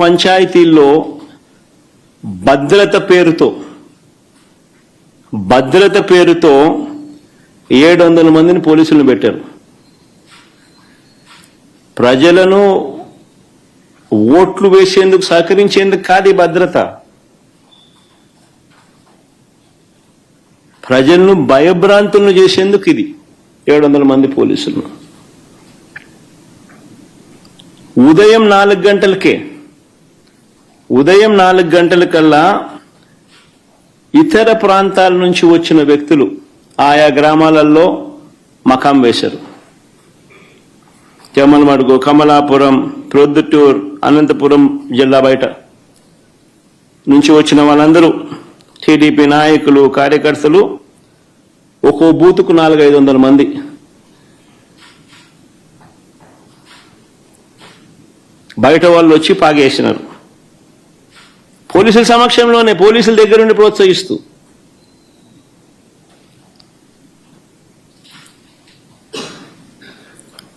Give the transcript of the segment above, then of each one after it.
పంచాయతీల్లో భద్రత పేరుతో భద్రత పేరుతో ఏడు వందల మందిని పోలీసులను పెట్టారు. ప్రజలను ఓట్లు వేసేందుకు సహకరించేందుకు కాదు ఈ భద్రత. ప్రజలను భయభ్రాంతులను చేసేందుకు ఇది ఏడు వందల మంది పోలీసులు ఉదయం నాలుగు గంటలకే ఉదయం నాలుగు గంటలకల్లా ఇతర ప్రాంతాల నుంచి వచ్చిన వ్యక్తులు ఆయా గ్రామాలలో మకాం వేశారు. జమ్మలమడుగు కమలాపురం ప్రొద్దుటూర్ అనంతపురం జిల్లా బయట నుంచి వచ్చిన వాళ్ళందరూ టీడీపీ నాయకులు కార్యకర్తలు ఒక్కో బూతుకు నాలుగు ఐదు వందల మంది. బయట వాళ్ళు వచ్చి పాగేసినారు. పోలీసుల సమక్షంలోనే పోలీసుల దగ్గర నుండి ప్రోత్సహిస్తూ.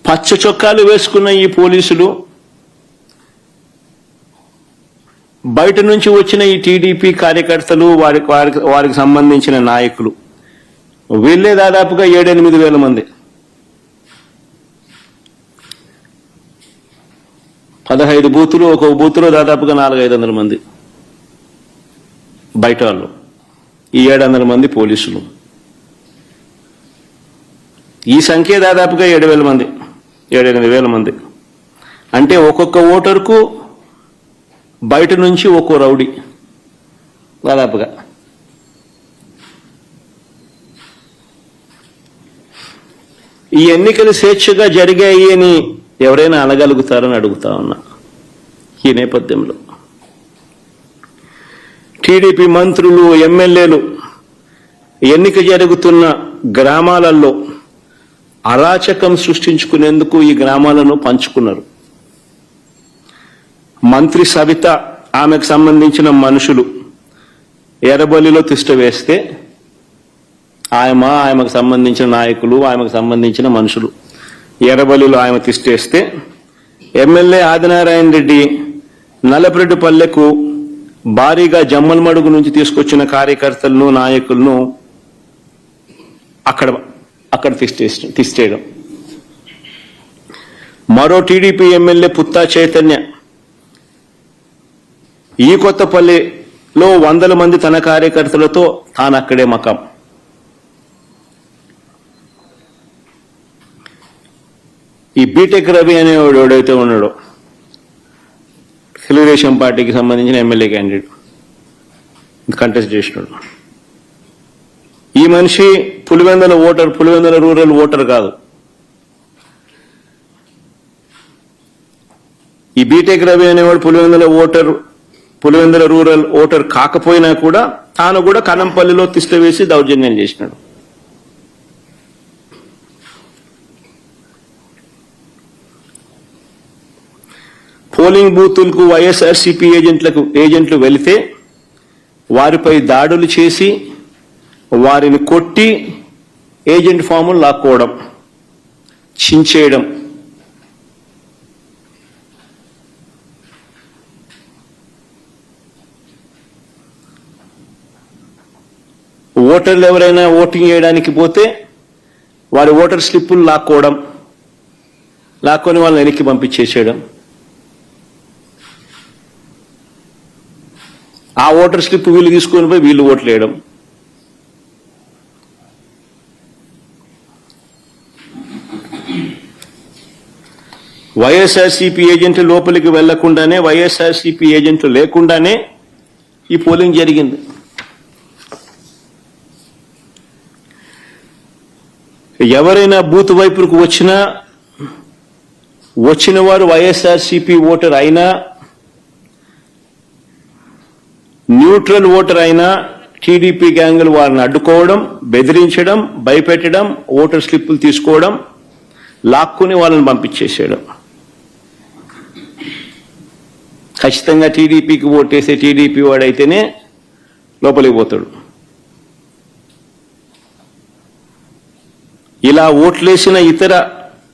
పచ్చ చొక్కాలు వేసుకున్న ఈ పోలీసులు బయట నుంచి వచ్చిన ఈ టీడీపీ కార్యకర్తలు వారి వారికి వారికి సంబంధించిన నాయకులు. వీళ్ళే దాదాపుగా ఏడెనిమిది వేల మంది. పదహైదు బూతులు ఒక బూతులో దాదాపుగా నాలుగైదు వందల మంది. బయట వాళ్ళు ఈ ఏడు వందల మంది పోలీసులు. ఈ సంఖ్య దాదాపుగా ఏడు వేల మంది ఏడెనిమిది వేల మంది. అంటే ఒక్కొక్క ఓటర్కు బయట నుంచి ఒక్కో రౌడీ దాదాపుగా. ఈ ఎన్నికలు స్వేచ్ఛగా జరిగాయి అని ఎవరైనా అనగలుగుతారని అడుగుతా ఉన్నా ఈ నేపథ్యంలో. టీడీపీ మంత్రులు ఎమ్మెల్యేలు ఎన్నిక జరుగుతున్న గ్రామాలలో అరాచకం సృష్టించుకునేందుకు ఈ గ్రామాలను పంచుకున్నారు. మంత్రి సవిత ఆమెకు సంబంధించిన మనుషులు ఎర్రబల్లిలో తిష్ట వేస్తే ఆయమ ఆయమకు సంబంధించిన నాయకులు ఆమెకు సంబంధించిన మనుషులు ఎర్రబల్లిలో ఆమె తిష్టేస్తే ఎమ్మెల్యే ఆదినారాయణ రెడ్డి నలపరెడ్డిపల్లెకు భారీగా జమ్మలమడుగు నుంచి తీసుకొచ్చిన కార్యకర్తలను నాయకులను అక్కడ అక్కడ తిష్టేసి మరో టీడీపీ ఎమ్మెల్యే పుత్తా చైతన్య ఈ కొత్తపల్లిలో వందల మంది తన కార్యకర్తలతో తాను అక్కడే మకాం. ఈ బీటెక్ రవి అనేవాడు ఎవడైతే ఉన్నాడో తెలుగుదేశం పార్టీకి సంబంధించిన ఎమ్మెల్యే క్యాండిడేట్ కంటెస్ట్ చేసినాడు. ఈ మనిషి Pulivendula voter Pulivendula rural voter కాదు. ఈ బీటెక్ రవి అనేవాడు Pulivendula voter Pulivendula rural voter కాకపోయినా కూడా తాను కూడా కనంపల్లిలో తిష్ట వేసి దౌర్జన్యం చేసినాడు. పోలింగ్ బూతులకు వైఎస్ఆర్సీపీ ఏజెంట్లకు ఏజెంట్లు వెళితే వారిపై దాడులు చేసి వారిని కొట్టి ఏజెంట్ ఫాములు లాక్కోవడం చించేయడం. ఓటర్లు ఎవరైనా ఓటింగ్ చేయడానికి పోతే వారి ఓటర్ స్లిప్పులు లాక్కోవడం లాక్కొని వాళ్ళని వెనక్కి పంపించేసేయడం. ఆ ఓటర్ స్లిప్ వీళ్ళు తీసుకొని పోయి వీళ్ళు ఓట్లు వేయడం. వైఎస్ఆర్సీపీ ఏజెంట్లు లోపలికి వెళ్ళకుండానే వైఎస్ఆర్సీపీ ఏజెంట్లు లేకుండానే ఈ పోలింగ్ జరిగింది. ఎవరైనా బూత్ వైపుకు వచ్చినా వచ్చిన వారు వైఎస్ఆర్సీపీ ఓటర్ అయినా న్యూట్రల్ ఓటర్ అయినా టీడీపీ గ్యాంగులు వారిని అడ్డుకోవడం బెదిరించడం భయపెట్టడం ఓటర్ స్లిప్పులు తీసుకోవడం లాక్కుని వాళ్ళని పంపించేసేయడం. ఖచ్చితంగా టీడీపీకి ఓటేసే టీడీపీ వాడైతేనే లోపలికి పోతాడు. ఇలా ఓట్లేసిన ఇతర